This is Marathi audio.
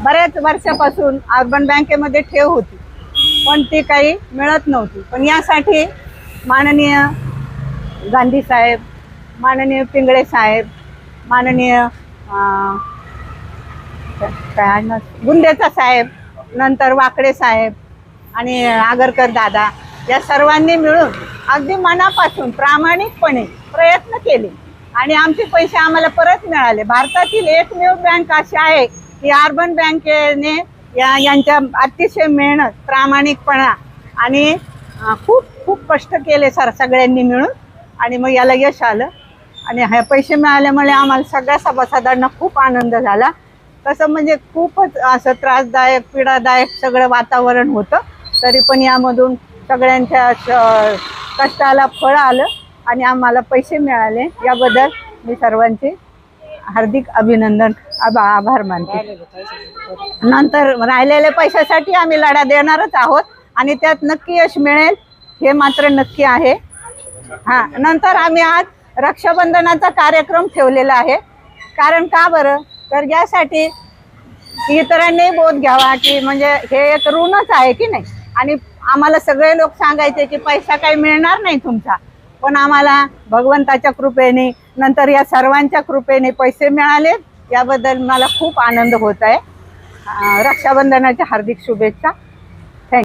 बऱ्याच वर्षापासून अर्बन बँकेमध्ये ठेव होती. पण ती काही मिळत नव्हती. पण यासाठी माननीय गांधी साहेब माननीय पिंगळे साहेब माननीय काय ना, गुंदेचा साहेब नंतर वाकडे साहेब आणि आगरकर दादा या सर्वांनी मिळून अगदी मनापासून प्रामाणिकपणे प्रयत्न केले. आणि आमचे पैसे आम्हाला परत मिळाले. भारतातील एकमेव बँक अशी आहे की अर्बन बँकेने या यांच्या अतिशय मेहनत प्रामाणिकपणा आणि खूप खूप कष्ट केले सर सगळ्यांनी मिळून. आणि मग याला यश आलं. आणि हे पैसे मिळाल्यामुळे आम्हाला सगळ्या सभासदांना खूप आनंद झाला. तसं म्हणजे खूपच असं त्रासदायक पीडादायक सगळं वातावरण होतं. तरी पण यामधून सगळ्यांच्या श- कष्टाला फळ आलं आणि आम्हाला पैसे मिळाले. याबद्दल मी सर्वांची हार्दिक अभिनंदन. आभा आभार मानते. नंतर राहिलेल्या पैशासाठी आम्ही लढा देणारच आहोत आणि त्यात नक्की यश मिळेल हे मात्र नक्की आहे. हा नंतर आम्ही आज रक्षाबंधनाचा कार्यक्रम ठेवलेला आहे. कारण का बरं? तर यासाठी इतरांनी बोध घ्यावा की म्हणजे हे एक ऋणच आहे की नाही? आणि आम्हाला सगळे लोक सांगायचे की पैसा काही मिळणार नाही तुमचा. पण आम्हाला भगवंताच्या कृपेने नंतर या सर्वांच्या कृपेने पैसे मिळाले. याबद्दल मला खूप आनंद होत आहे. रक्षाबंधनाच्या हार्दिक शुभेच्छा.